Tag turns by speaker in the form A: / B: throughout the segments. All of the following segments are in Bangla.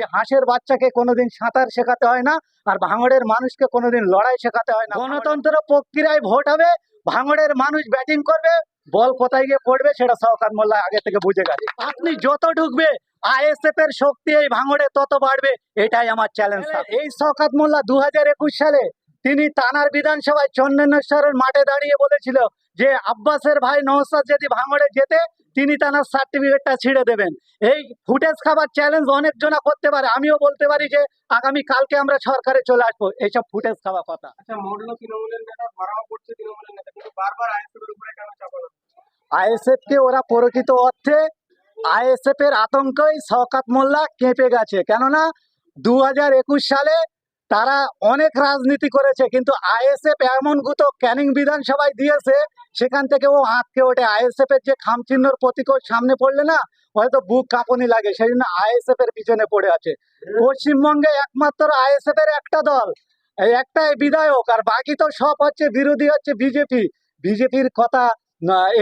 A: যে হাঁসের বাচ্চাকে কোনোদিন সাঁতার শেখাতে হয় না আর ভাঙড়ের মানুষকে কোনোদিন লড়াই শেখাতে হয় না। গণতন্ত্র প্রক্রিয়ায় ভোট হবে ভাঙড়ের মানুষ ব্যাটিং করবে বল কোথায় গিয়ে পড়বে সেটা সরকার মোল্লা আগে থেকে বুঝে গেছে। আপনি যত ঢুকবে আইএসএফ এর শক্তি এই ভাঙড়ে তত বাড়বে এটাই আমার চ্যালেঞ্জ এই শওকাত মোল্লা দু হাজার একুশ সালে তিনি তানার বিধানসভায় চন্দনেশ্বরের মাঠে দাঁড়িয়ে বলেছিল যে আব্বাসের ভাই নওসাদ যদি ভাঙড়ে যেতে তিনি তানার সার্টিফিকেটটা ছিঁড়ে দেবেন। এই ফুটেজ খাবার চ্যালেঞ্জ অনেক জনা করতে পারে আমিও বলতে পারি যে আগামী কালকে আমরা সরকারে চলে আসব এইসব ফুটেজ খাওয়া কথা।
B: আচ্ছা আইএসএফ
A: কে ওরা প্রকৃত অর্থে আইএসএফ এর আতঙ্কই শওকাত মোল্লা কেঁপে গেছে। কেননা দু হাজার একুশ সালে তারা অনেক রাজনীতি করেছে, কিন্তু আইএসএফ এমন গুতো ক্যানিং বিধানসভায় দিয়েছে, সেখান থেকে ও আঁতকে ওঠে। আইএসএফ এর যে খামচিহ্নর প্রতীক সামনে পড়লে না, হয়তো বুক কাঁপনি লাগে সেই জন্য আইএসএফ এর পিছনে পড়ে আছে। পশ্চিমবঙ্গে একমাত্র আইএসএফ এর একটা দল একটাই বিধায়ক, আর বাকি তো সব হচ্ছে বিরোধী, হচ্ছে বিজেপি। বিজেপির কথা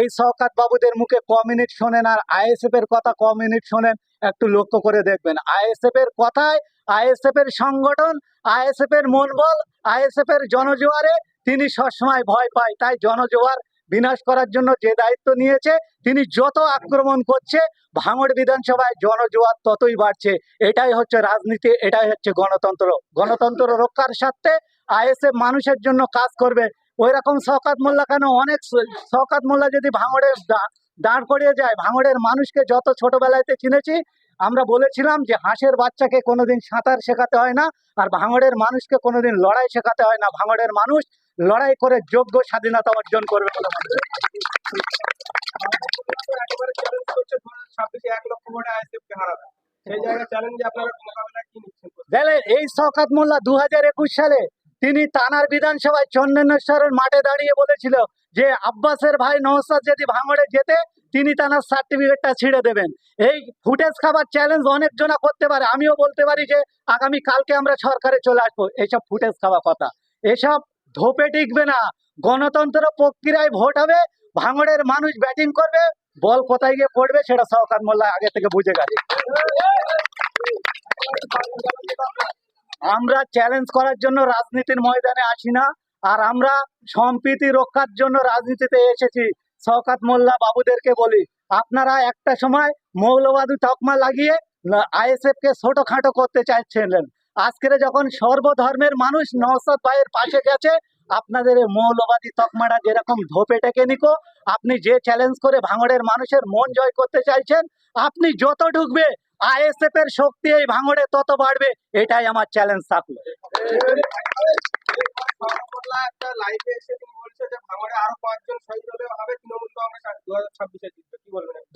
A: এই শওকাত বাবুদের মুখে ক মিনিট শোনেন আর আইএসএফ এর কথা ক মিনিট শোনেন, একটু লক্ষ্য করে দেখবেন। আইএসএফ এর কথায় আইএসএফ এর সংগঠন আইএসএফ এর মনোবল আইএসএফ এর জনজোয়ারে তিনি সবসময় ভয় পায়। তাই জনজোয়ার বিনাশ করার জন্য যে দায়িত্ব নিয়েছে, তিনি যত আক্রমণ করছে, ভাঙড় বিধানসভায় জনজোয়ার ততই বাড়ছে। এটাই হচ্ছে রাজনীতি, এটাই হচ্ছে গণতন্ত্র। গণতন্ত্র রক্ষার স্বার্থে আইএসএফ মানুষের জন্য কাজ করবে। ওই রকম শওকাত মোল্লা কেন? অনেক শওকাত মোল্লা যদি ভাঙড়ে দা- দাঁড় করিয়ে যায় ভাঙড়ের মানুষকে যত ছোটবেলাতে চিনেছি আমরা বলেছিলাম যে হাঁসের বাচ্চাকে কোনোদিন সাঁতার শেখাতে হয় না আর ভাঙড়ের মানুষকে কোনোদিন লড়াই শেখাতে হয় না। ভাঙড়ের মানুষ লড়াই করে যোগ্য স্বাধীনতা অর্জন করবে বলে মনে এই শওকাত মোল্লা দু হাজার একুশ সালে তিনি তানার বিধানসভায় চন্দনেশ্বরের মাঠে দাঁড়িয়ে বলেছিল যে, আব্বাসের ভাই নওসাদ যদি ভাঙড়ে যেতে, তিনি তানার সার্টিফিকেটটা ছিঁড়ে দেবেন। এই ফুটেজ খাবার চ্যালেঞ্জ অনেক জনা করতে পারে। আমিও বলতে পারি যে, আগামী কালকে আমরা সরকারে চলে আসব। এইসব ফুটেজ খাওয়া কথা। এসব ধোপে টিকবে না। গণতন্ত্র প্রক্রিয়ায় ভোট হবে। ভাঙড়ের মানুষ ব্যাটিং করবে। বল কোথায় গিয়ে পড়বে, সেটা শওকাত মোল্লা আগে থেকে বুঝে গেছে। আমরা চ্যালেঞ্জ করার জন্য রাজনীতির ময়দানে আসি না, আর আমরা সম্প্রীতি রক্ষার জন্য রাজনীতিতে এসেছি। শওকাত মোল্লা বাবুদেরকে বলি, আপনারা একটা সময় মৌলবাদী তকমা লাগিয়ে আইএসএফ কে ছোটখাটো করতে চাইছিলেন। আজকের যখন সর্বধর্মের মানুষ নওসাদ ভাইয়ের পাশে গেছে, আপনাদের মৌলবাদী তকমাটা যেরকম ধোপে টেকে নিকো, আপনি যে চ্যালেঞ্জ করে ভাঙড়ের মানুষের মন জয় করতে চাইছেন, আপনি যত ঢুকবে আইএসএফ এর শক্তি এই ভাঙড়ে তত বাড়বে, এটাই আমার চ্যালেঞ্জ থাকল।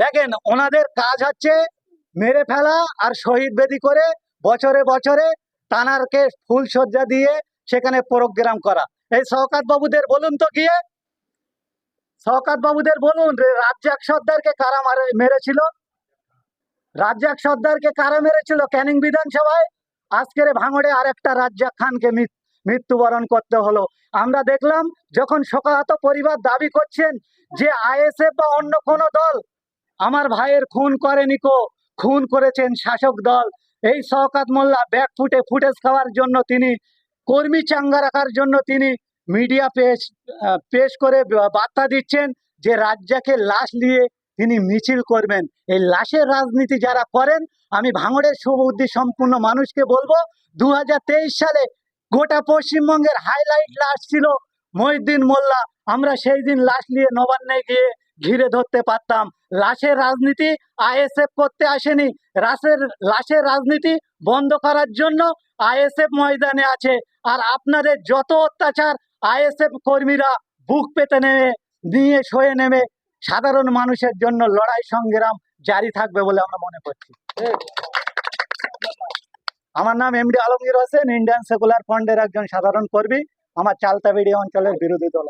A: দেখেন, ওনাদের কাজ হচ্ছে মেরে ফেলা আর শহীদ বেদি করে বছরে বছরে তানারকে ফুল সজ্জা দিয়ে সেখানে প্রোগ্রাম করা। এই শওকাত বাবুদের বলুন তো গিয়ে। শওকাত বাবুদের বলুন রাজ্জাক সর্দারকে কারা মারে মেরেছিল? রাজ্জাক সর্দারকে কারা মেরেছিল? ক্যানিং বিধানসভায়? আজকের ভাঙড়ে আরেকটা রাজ্জাক খানকে মৃত- মৃত্যুবরণ করতে হলো। আমরা দেখলাম যখন শোকাহত পরিবার দাবি করছেন যে আইএসএফ বা অন্য কোনো দল আমার ভাইয়ের খুন করেনি কো, খুন করেছেন শাসক দল। এই শওকাত মোল্লা ব্যাক ফুটে ফুটেজ খাওয়ার জন্য তিনি, কর্মী চাঙ্গা রাখার জন্য তিনি মিডিয়া পেশ পেশ করে বার্তা দিচ্ছেন যে রাজ্জাকে লাশ নিয়ে তিনি মিছিল করবেন। এই লাশের রাজনীতি যারা করেন, আমি ভাঙড়ের শুভবুদ্ধি সম্পূর্ণ মানুষকে বলব দু হাজার তেইশ সালে গোটা পশ্চিমবঙ্গের হাইলাইট লাশ ছিল মহিউদ্দিন মোল্লা। আমরা সেই দিন লাশ নিয়ে নবান্নে গিয়ে ঘিরে ধরতে পারতাম। লাশের রাজনীতি আইএসএফ করতে আসেনি। লাশের লাশের রাজনীতি বন্ধ করার জন্য আইএসএফ ময়দানে আছে। আর আপনাদের যত অত্যাচার, আইএসএফ কর্মীরা বুক পেতে নেমে, নিয়ে সয়ে নেমে সাধারণ মানুষের জন্য লড়াই সংগ্রাম জারি থাকবে বলে আমরা মনে করছি। আমার নাম MD Alamgir Hossain Indian Secular ফ্রন্টের একজন সাধারণ কর্মী। আমার চালতাবিড়ি অঞ্চলের বিরোধী দল।